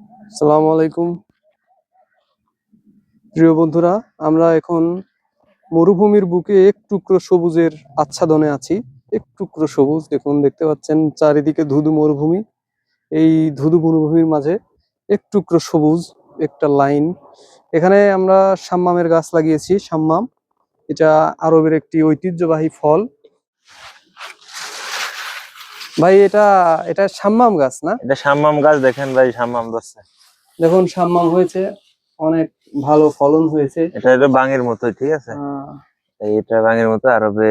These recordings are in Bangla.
আসসালামু আলাইকুম। প্রিয় বন্ধুরা, আমরা এখন মরুভূমির বুকে এক টুকরো সবুজের আচ্ছাদনে আছি। এক টুকরো সবুজ, দেখুন, দেখতে পাচ্ছেন চারিদিকে ধুধু মরুভূমি। এই ধুধু মরুভূমির মাঝে এক টুকরো সবুজ, একটা লাইন। এখানে আমরা সাম্মামের গাছ লাগিয়েছি, সাম্মাম। এটা আরবের একটি ঐতিহ্যবাহী ফল। ভাই এটা এটা সাম্মাম গাছ না? এটা সাম্মাম গাছ দেখেন ভাই সাম্মাম ধরছে। দেখুন সাম্মাম হয়েছে অনেক ভালো ফলন হয়েছে। এটা এটা বাঙের মতো ঠিক আছে? এইটা বাঙের মতো আরবে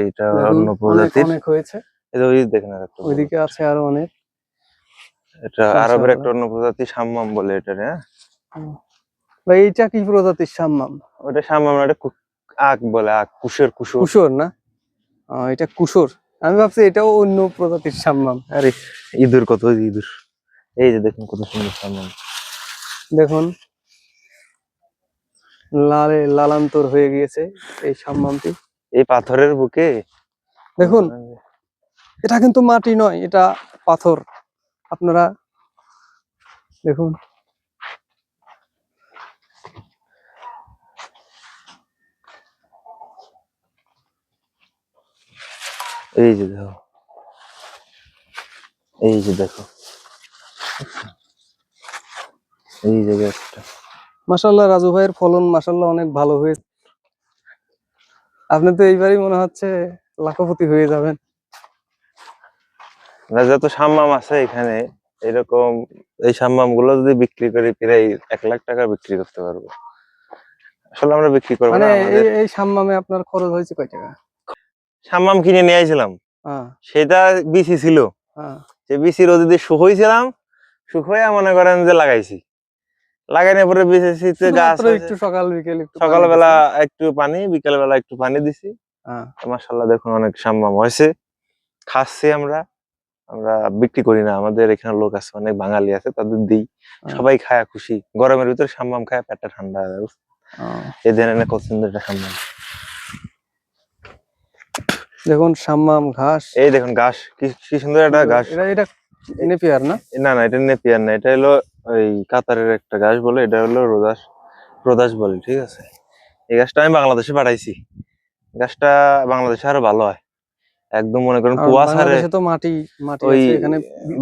এইটা দেখুন, অন্য প্রজাতির অনেক হয়েছে। এটা ওই দেখেন আর একটা ওইদিকে আছে আরও অনেক। এটা আরবের একটা অন্য প্রজাতি সাম্মাম বলে এটা হ্যাঁ? ভাই এটা কি প্রজাতির সাম্মাম? ওটা সাম্মাম না, এটা আখ বলে আখ কুশের কুশোর। কুশোর না? এটা কুশোর। আমি ভাবছি এটাও অন্য প্রজাতির সাম্মাম আরে ইঁদুর কত ইঁদুর? এই যে দেখুন কত সুন্দর সাম্মাম দেখুন লালে লালান্তর হয়ে গিয়েছে এই সাম্মামটি এই পাথরের বুকে? দেখুন এটা কিন্তু মাটি নয় এটা পাথর। আপনারা দেখুন এই যে দেখো। এই যে দেখো। এই যে একটা মাসাল্লাহ রাজু ভাইয়ের ফলন মাসাল্লাহ অনেক ভালো হয়েছে। আপনি তো এইবারই মনে হচ্ছে লাখপতি হয়ে যাবেন। না যত সাম্মাম আছে এখানে এরকম এই সাম্মামগুলো যদি বিক্রি করি প্রায় এক লাখ টাকা বিক্রি করতে পারব। আসলে আমরা বিক্রি করব মানে এই এই সাম্মামে আপনার খরচ হয়েছে কয় টাকা? সাম্মাম কিনে নিয়ে আইছিলাম। হ্যাঁ। সেটা বিসি ছিল। হ্যাঁ। সে বিসি রোদে শুকোইছিলাম শুকোয়া মনে করেন যে লাগাইছি। লাগানোর পরে বিসিতে গাছ একটু সকাল বিকেল একটু সকালবেলা একটু পানি বিকেল বেলা একটু পানি দিছি। হ্যাঁ। মাসাল্লাহ দেখুন অনেক সাম্মাম হয়েছে। খাচ্ছি আমরা। আমরা বিক্রি করি না। আমাদের এখানে লোক আছে অনেক বাঙালি আছে তাদের দিই। হ্যাঁ। সবাই খায় খুশি। গরমের ভিতরে সাম্মাম খায় পেটটা ঠান্ডা হয়ে যায় বুঝছ? আহ, এই ধরনের কত সুন্দর একটা সাম্মাম দেখুন সাম্মাম ঘাস। এই দেখুন ঘাস। কি কি সুন্দর একটা ঘাস। এটা এটা নেপিয়ার না? না না এটা নেপিয়ার না। এটা হলো ওই কাতারের একটা ঘাস বলে এটা হলো রোদাস রোদাস বলে ঠিক আছে? এই গাছটা আমি বাংলাদেশে পাঠাইছি। গাছটা বাংলাদেশে আরও ভালো হয়। একদম মনে করেন কুয়াশারে তো মাটি মাটি আছে এখানে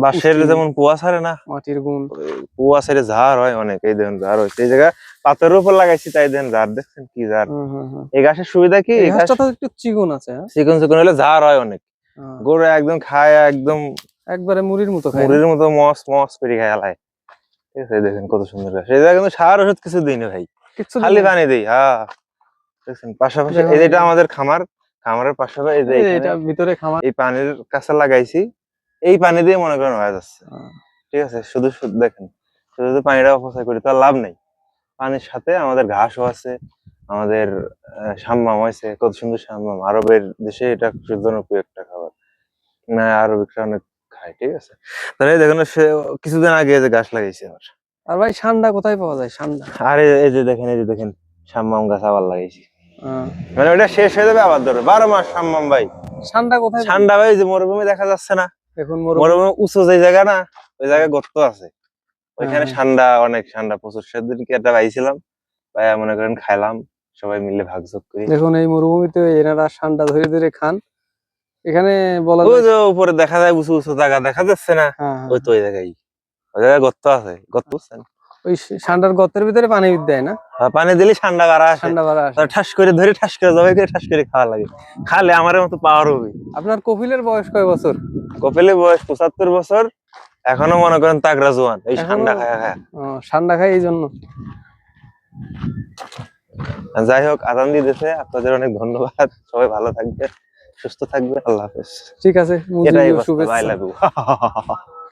বাঁশের যেমন কুয়াশারে না মাটির গুণ। কুয়াশারে ঝাড় হয় অনেক এই দেখুন ঝাড় হয়েছে। এই জায়গা পাথরের উপর লাগাইছি তাই দেখেন ঝাড় দেখছেন কি ঝাড়। এই গাছের সুবিধা কি? এই এই গাছ তো একটু চিকন আছে হ্যাঁ? চিকন চিকন হলে ঝাড় হয় অনেক। হ্যাঁ, গরু একদম খায় একদম একবারে মুড়ির মতো খায় মুড়ির মতো মস মস করে খায় আলায়। ঠিক আছে দেখেন কত সুন্দর গাছ। এই জায়গা কিন্তু সার ওষুধ কিছু দিই না ভাই খালি পানি দিই হ্যাঁ। দেখছেন পাশাপাশি যেটা আমাদের খামার খামারের পাশাপাশি এই যে এটা ভিতরে খামার এই পানির কাছে লাগাইছি এই পানি দিয়ে মনে করেন হয়ে যাচ্ছে। ঠিক আছে? শুধু শুধু দেখেন শুধু পানিটা অপচয় করি তার লাভ নেই। পানির সাথে আমাদের ঘাসও আছে আমাদের সাম্মাম হয়েছে কত সুন্দর সাম্মাম আরবের দেশে এটা খুব জনপ্রিয় একটা খাবার। না আরবিকরা অনেক খায় ঠিক আছে? তাহলে দেখেন সে কিছুদিন আগে যে ঘাস লাগাইছে আবার আর ভাই সান্ডা কোথায় পাওয়া যায়? সান্ডা। আর এই- যে দেখেন এই যে দেখেন সাম্মাম গাছ আবার লাগাইছি। মানে ওটা শেষ হয়ে যাবে আবার ধরবে বারো মাস সাম্মাম ভাই। সান্ডা কোথায় ঠান্ডা ভাই যে মরুভূমি দেখা যাচ্ছে না। মরু মরুভূমি। উঁচু যে জায়গা না ওই জায়গায় গর্ত আছে। ওইখানে হ্যাঁ। ঠান্ডা অনেক ঠান্ডা প্রচুর। সেদিনকে একটা পাইছিলাম ভাই মনে করেন খাইলাম সবাই মিলে ভাগযোগ করি। দেখুন এই মরুভূমিতে এনারা সান্ডা ধরে ধরে খান। এখানে বলা ওই যে উপরে দেখা যায় উঁচু উঁচু জায়গা দেখা যাচ্ছে না। হ্যাঁ, হ্যাঁ। ওই তো ওই জায়গায়। ওই জায়গায় গর্ত আছে। গর্ত বুঝছেন? ওই সান্ডার গর্তের ভিতরে পানি দেয় না? পানি দিলে ঠান্ডা বাড়া ঠান্ডা বাড়া। ঠাস করে ধরে ঠাস করে জবাই করে ঠাস করে খাওয়া লাগে। খালে আমার মতো পাওয়ার হবে। আপনার কপিলের বয়স কয় বছর? কপিলে বয়স পঁচাত্তর বছর। এখনও মনে করেন তাগরা জোয়ান এই ঠান্ডা খায় খায় ও, সান্ডা খায় এই জন্য। যাই হোক আদান দিতেছে আপনাদের অনেক ধন্যবাদ। সবাই ভালো থাকবে সুস্থ থাকবে আল্লাহ হাফেজ। ঠিক আছে এটাই শুভেচ্ছা।